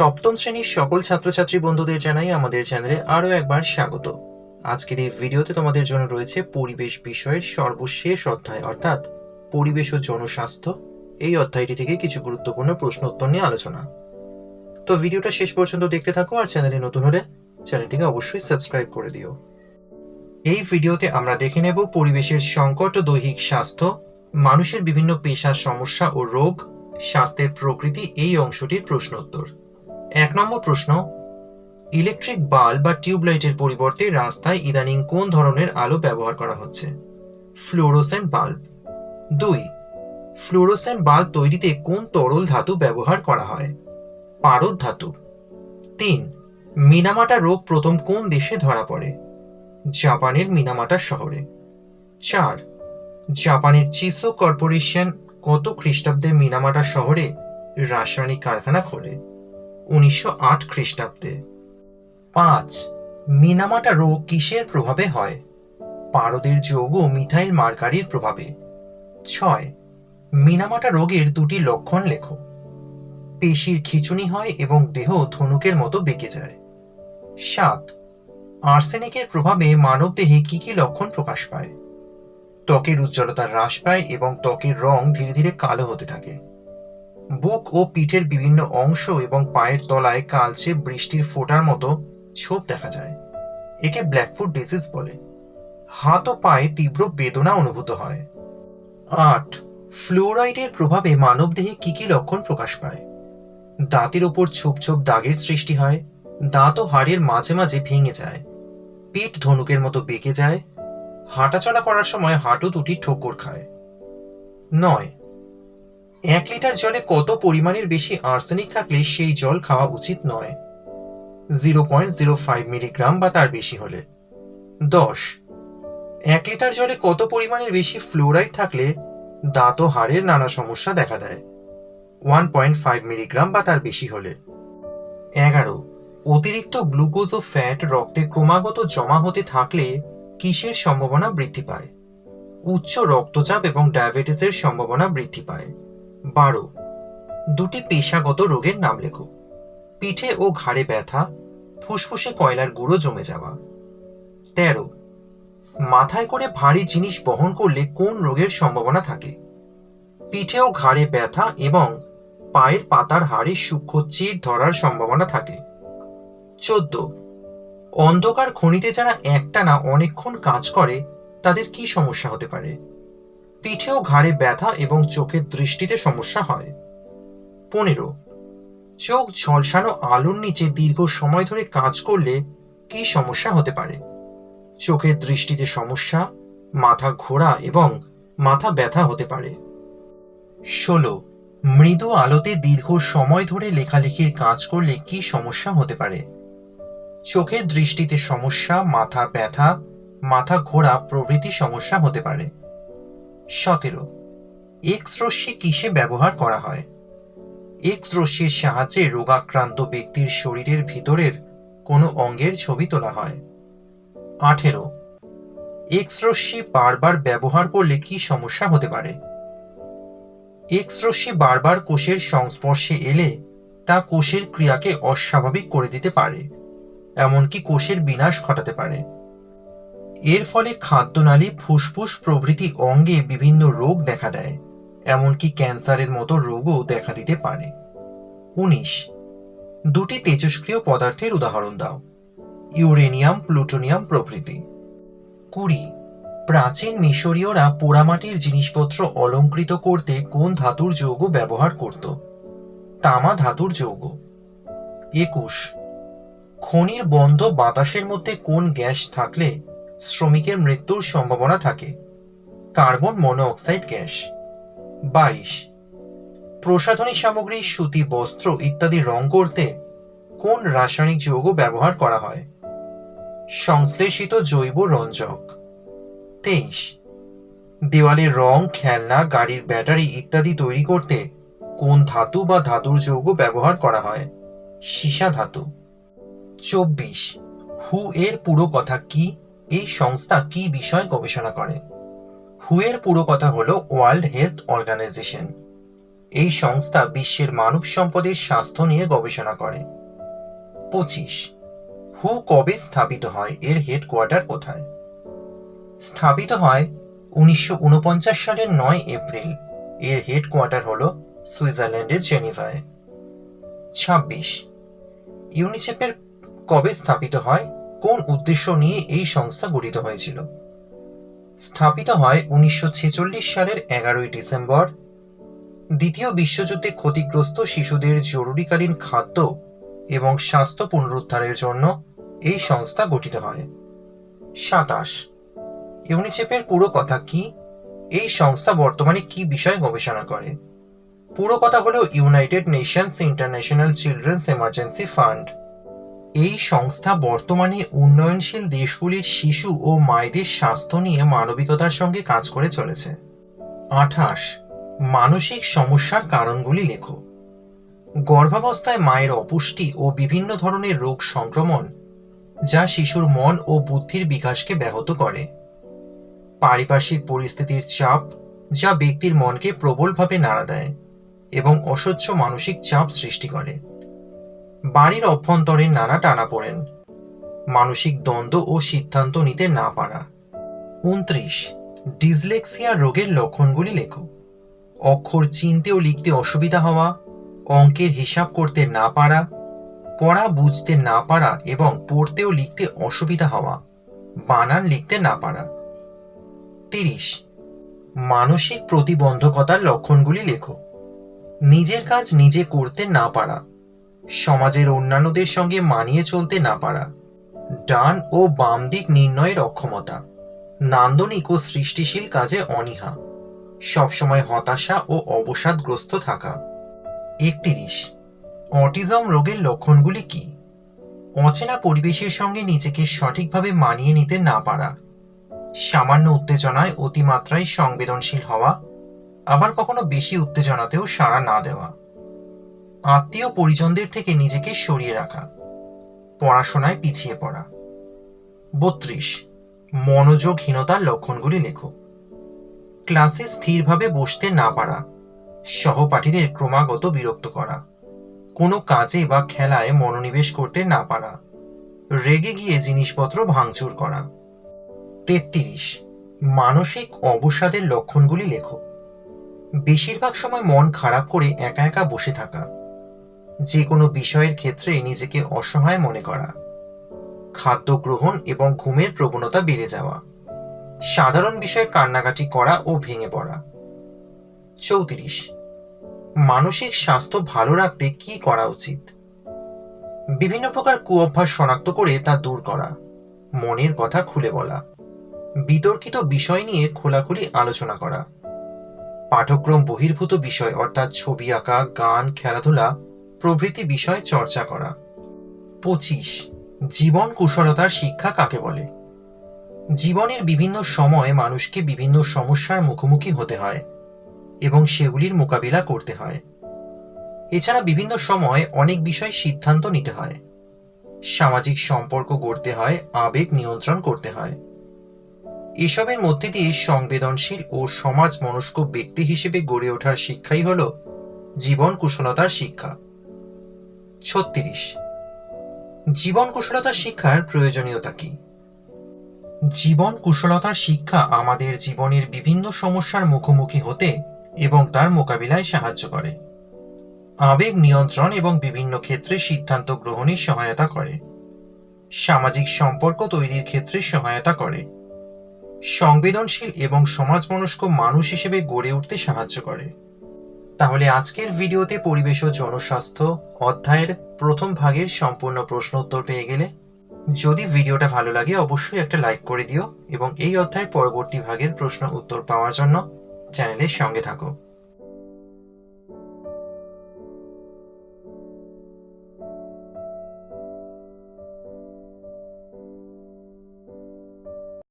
সপ্তম শ্রেণির সকল ছাত্রছাত্রী বন্ধুদের জানাই আমাদের চ্যানেলে আরও একবার স্বাগত। আজকের এই ভিডিওতে তোমাদের জন্য রয়েছে পরিবেশ বিষয়ের সর্বশেষ অধ্যায়, অর্থাৎ পরিবেশ ও জনস্বাস্থ্য। এই অধ্যায়টি থেকে কিছু গুরুত্বপূর্ণ প্রশ্ন উত্তর নিয়ে আলোচনা। তো ভিডিওটা শেষ পর্যন্ত দেখতে থাকো আর চ্যানেলে নতুন হলে চ্যানেলটিকে অবশ্যই সাবস্ক্রাইব করে দিও। এই ভিডিওতে আমরা দেখে নেব পরিবেশের সংকট ও দৈহিক স্বাস্থ্য, মানুষের বিভিন্ন পেশার সমস্যা ও রোগ, স্বাস্থ্যের প্রকৃতি, এই অংশটির প্রশ্ন উত্তর। এক নম্বর প্রশ্ন, ইলেকট্রিক বাল্ব বা টিউবলাইটের পরিবর্তে রাস্তায় ইদানিং কোন ধরনের আলো ব্যবহার করা হচ্ছে? Fluorescent bulb. দুই, ফ্লোরোসেন্ট বাল্ব তৈরিতে কোন তরল ধাতু ব্যবহার করা হয়? পারদ ধাতু। তিন, মিনামাটা রোগ প্রথম কোন দেশে ধরা পড়ে? জাপানের মিনামাটা শহরে। চার, জাপানের চিসো কর্পোরেশন কত খ্রিস্টাব্দে মিনামাটা শহরে রাসায়নিক কারখানা খোলে? উনিশশো আট খ্রিস্টাব্দে। পাঁচ, মিনামাটা রোগ কিসের প্রভাবে হয়? পারদের যৌগ মিথাইল মার্কারির প্রভাবে। ছয়, মিনামাটা রোগের দুটি লক্ষণ লেখো। পেশির খিচুনি হয় এবং দেহ ধনুকের মতো বেঁকে যায়। সাত, আর্সেনিকের প্রভাবে মানবদেহে কি কি লক্ষণ প্রকাশ পায়? ত্বকের উজ্জ্বলতা হ্রাস পায় এবং ত্বকের রং ধীরে ধীরে কালো হতে থাকে। বুক ও পিঠের বিভিন্ন অংশ এবং পায়ের তলায় কালচে বৃষ্টির ফোঁটার মতো ছোপ দেখা যায়। একে ব্ল্যাকফুট ডিজিজ বলে। হাত ও পায়ে তীব্র বেদনা অনুভূত হয়। আট ফ্লোরাইডের প্রভাবে মানবদেহে কি কি লক্ষণ প্রকাশ পায়? দাঁতের ওপর ছোপ ছোপ দাগের সৃষ্টি হয়, দাঁত ও হাড়ের মাঝে মাঝে ভেঙে যায়, পেট ধনুকের মতো বেঁকে যায়, হাঁটাচলা করার সময় হাঁটু দুটি ঠোকর খায়। নয় এক লিটার জলে কত পরিমাণের বেশি আর্সেনিক থাকলে সেই জল খাওয়া উচিত নয়? Zero point zero five milligram বা তার বেশি হলে। দশ। এক লিটার জলে কত পরিমাণের বেশি ফ্লোরাইড থাকলে দাঁত ও হাড়ের নানা সমস্যা দেখা দেয়। ওয়ান পয়েন্ট ফাইভ মিলিগ্রাম বা তার বেশি হলে। এগারো। অতিরিক্ত গ্লুকোজ ও ফ্যাট রক্তে ক্রমাগত জমা হতে থাকলে কিসের সম্ভাবনা বৃদ্ধি পায়? উচ্চ রক্তচাপ এবং ডায়াবেটিসের সম্ভাবনা বৃদ্ধি পায়। বারো। দুটি পেশাগত রোগের নাম লেখো। পিঠে ও ঘাড়ে ব্যথা, ফুসফুসে কয়লার গুঁড়ো জমে যাওয়া। তেরো। মাথায় করে ভারী জিনিস বহন করলে কোন রোগের সম্ভাবনা থাকে? পিঠে ও ঘাড়ে ব্যথা এবং পায়ের পাতার হাড়ে সূক্ষ্ম চির ধরার সম্ভাবনা থাকে। চোদ্দ। অন্ধকার খনিতে যারা একটানা অনেকক্ষণ কাজ করে, তাদের কি সমস্যা হতে পারে? পিঠে ও ঘাড়ে ব্যথা এবং চোখের দৃষ্টিতে সমস্যা হয়। পনেরো, চোখ ঝলসানো আলোর নিচে দীর্ঘ সময় ধরে কাজ করলে কি সমস্যা হতে পারে? চোখের দৃষ্টিতে সমস্যা, মাথা ঘোরা এবং মাথা ব্যথা হতে পারে। ষোলো, মৃদু আলোতে দীর্ঘ সময় ধরে লেখালেখির কাজ করলে কি সমস্যা হতে পারে? চোখের দৃষ্টিতে সমস্যা, মাথা ব্যথা, মাথা ঘোরা প্রভৃতি সমস্যা হতে পারে। সতেরো। এক্স রশ্মি কিসে ব্যবহার করা হয়? এক্স রশ্মির সাহায্যে রোগাক্রান্ত ব্যক্তির শরীরের ভিতরের কোনো অঙ্গের ছবি তোলা হয়। আঠেরো। এক্স রশ্মি বারবার ব্যবহার করলে কি সমস্যা হতে পারে? এক্স রশ্মি বারবার কোষের সংস্পর্শে এলে তা কোষের ক্রিয়াকে অস্বাভাবিক করে দিতে পারে, এমনকি কোষের বিনাশ ঘটাতে পারে। এর ফলে খাদ্যনালী, ফুসফুস প্রভৃতি অঙ্গে বিভিন্ন রোগ দেখা দেয়, এমনকি ক্যান্সারের মতো রোগও দেখা দিতে পারে। উনিশ। দুটি তেজস্ক্রিয় পদার্থের উদাহরণ দাও। ইউরেনিয়াম, প্লুটোনিয়াম প্রভৃতি। কুড়ি। প্রাচীন মিশরীয়রা পোড়ামাটির জিনিসপত্র অলঙ্কৃত করতে কোন ধাতুর যৌগ ব্যবহার করত? তামা ধাতুর যৌগ। একুশ। খনির বন্ধ বাতাসের মধ্যে কোন গ্যাস থাকলে শ্রমিকের মৃত্যুর সম্ভাবনা থাকে। Carbon monoxide gas. বাইশ। প্রসাধনী সামগ্রী, সুতি, বস্ত্র ইত্যাদি রং করতে কোন রাসায়নিক যৌগ ব্যবহার করা হয়? সংশ্লেষিত জৈব রঞ্জক। তেইশ। দেওয়ালের রং, খেলনা, গাড়ির ব্যাটারি ইত্যাদি তৈরি করতে কোন ধাতু বা ধাতুর যৌগ ব্যবহার করা হয়? সীসা ধাতু। চব্বিশ। হু এর পুরো কথা কি? এই সংস্থা কি বিষয়ে গবেষণা করে? হু এর পুরো কথা হলো ওয়ার্ল্ড হেলথ অর্গানাইজেশন। এই সংস্থা বিশ্বের মানব সম্পদের স্বাস্থ্য নিয়ে গবেষণা করে। পঁচিশ। হু কবে স্থাপিত হয়? এর হেডকোয়ার্টার কোথায়? স্থাপিত হয় উনিশশো উনপঞ্চাশ সালের নয় এপ্রিল। এর হেডকোয়ার্টার হল সুইজারল্যান্ডের জেনিভায়। ছাব্বিশ। ইউনিসেফের কবে স্থাপিত হয়? কোন উদ্দেশ্য নিয়ে এই সংস্থা গঠিত হয়েছিল? স্থাপিত হয় উনিশশো ছেচল্লিশ সালের এগারোই ডিসেম্বর। দ্বিতীয় বিশ্বযুদ্ধে ক্ষতিগ্রস্ত শিশুদের জরুরিকালীন খাদ্য এবং স্বাস্থ্য পুনরুদ্ধারের জন্য এই সংস্থা গঠিত হয়। সাতাশ। ইউনিসেফের পুরো কথা কি? এই সংস্থা বর্তমানে কি বিষয়ে গবেষণা করে? পুরো কথা হলো United Nations International Children's Emergency Fund. এই সংস্থা বর্তমানে উন্নয়নশীল দেশগুলির শিশু ও মায়েদের স্বাস্থ্য নিয়ে মানবিকতার সঙ্গে কাজ করে চলেছে। আঠাশ। মানসিক সমস্যার কারণগুলি লেখো। গর্ভাবস্থায় মায়ের অপুষ্টি ও বিভিন্ন ধরনের রোগ সংক্রমণ, যা শিশুর মন ও বুদ্ধির বিকাশকে ব্যাহত করে। পারিপার্শ্বিক পরিস্থিতির চাপ, যা ব্যক্তির মনকে প্রবলভাবে নাড়া দেয় এবং অসহ্য মানসিক চাপ সৃষ্টি করে। বাড়ির অভ্যন্তরে নানা টানাপোড়েন মানসিক দ্বন্দ্ব ও সিদ্ধান্ত নিতে না পারা। উনত্রিশ, ডিসলেক্সিয়া রোগের লক্ষণগুলি লেখো। অক্ষর চিনতে ও লিখতে অসুবিধা হওয়া, অঙ্কের হিসাব করতে না পারা, পড়া বুঝতে না পারা এবং পড়তে ও লিখতে অসুবিধা হওয়া, বানান লিখতে না পারা। তিরিশ, মানসিক প্রতিবন্ধকতার লক্ষণগুলি লেখো। নিজের কাজ নিজে করতে না পারা সমাজের অন্যান্যদের সঙ্গে মানিয়ে চলতে না পারা। ডান ও বাম দিক নির্ণয়ের অক্ষমতা। নান্দনিক ও সৃষ্টিশীল কাজে অনীহা। সবসময় হতাশা ও অবসাদগ্রস্ত থাকা। একত্রিশ। অটিজম রোগের লক্ষণগুলি কি? অচেনা পরিবেশের সঙ্গে নিজেকে সঠিকভাবে মানিয়ে নিতে না পারা। সামান্য উত্তেজনায় অতিমাত্রায় সংবেদনশীল হওয়া। আবার কখনো বেশি উত্তেজনাতেও সাড়া না দেওয়া। আত্মীয় পরিজনদের থেকে নিজেকে সরিয়ে রাখা, পড়াশোনায় পিছিয়ে পড়া। বত্রিশ, মনোযোগহীনতার লক্ষণগুলি লেখো। ক্লাসে স্থিরভাবে বসতে না পারা, সহপাঠীদের ক্রমাগত বিরক্ত করা। কোনো কাজে বা খেলায় মনোনিবেশ করতে না পারা। রেগে গিয়ে জিনিসপত্র ভাঙচুর করা। তেত্রিশ, মানসিক অবসাদের লক্ষণগুলি লেখো। বেশিরভাগ সময় মন খারাপ করে একা একা বসে থাকা। যে কোনো বিষয়ের ক্ষেত্রে নিজেকে অসহায় মনে করা, খাদ্য গ্রহণ এবং ঘুমের প্রবণতা বেড়ে যাওয়া, সাধারণ বিষয়ে কান্নাকাটি করা ও ভেঙে পড়া। চৌত্রিশ, মানসিক স্বাস্থ্য ভালো রাখতে কি করা উচিত? বিভিন্ন প্রকার কুঅভ্যাস শনাক্ত করে তা দূর করা, মনের কথা খুলে বলা, বিতর্কিত বিষয় নিয়ে খোলাখুলি আলোচনা করা পাঠক্রম বহির্ভূত বিষয় অর্থাৎ ছবি আঁকা, গান, খেলাধুলা প্রভৃতি বিষয় চর্চা করা। পঁচিশ, জীবন কুশলতার শিক্ষা কাকে বলে? জীবনের বিভিন্ন সময়ে মানুষকে বিভিন্ন সমস্যার মুখোমুখি হতে হয় এবং সেগুলির মোকাবিলা করতে হয়। এছাড়া বিভিন্ন সময় অনেক বিষয় সিদ্ধান্ত নিতে হয়। সামাজিক সম্পর্ক গড়তে হয়, আবেগ নিয়ন্ত্রণ করতে হয়। এসবের মধ্যে দিয়ে সংবেদনশীল ও সমাজ মনস্ক ব্যক্তি হিসেবে গড়ে ওঠার শিক্ষাই হল জীবন কুশলতার শিক্ষা। ছত্রিশ। জীবন কুশলতার শিক্ষার প্রয়োজনীয়তা কি? জীবন কুশলতার শিক্ষা আমাদের জীবনের বিভিন্ন সমস্যার মুখোমুখি হতে এবং তার মোকাবিলায় সাহায্য করে। আবেগ নিয়ন্ত্রণ এবং বিভিন্ন ক্ষেত্রে সিদ্ধান্ত গ্রহণে সহায়তা করে। সামাজিক সম্পর্ক তৈরির ক্ষেত্রে সহায়তা করে। সংবেদনশীল এবং সমাজমনস্ক মানুষ হিসেবে গড়ে উঠতে সাহায্য করে। তাহলে আজকের ভিডিওতে পরিবেশ ও জনস্বাস্থ্য অধ্যায়ের প্রথম ভাগের সম্পূর্ণ প্রশ্ন উত্তর পেয়ে গেলে যদি ভিডিওটা ভালো লাগে অবশ্যই একটা লাইক করে দিও এবং এই অধ্যায়ের পরবর্তী ভাগের প্রশ্ন উত্তর পাওয়ার জন্য চ্যানেলের সঙ্গে থাকো।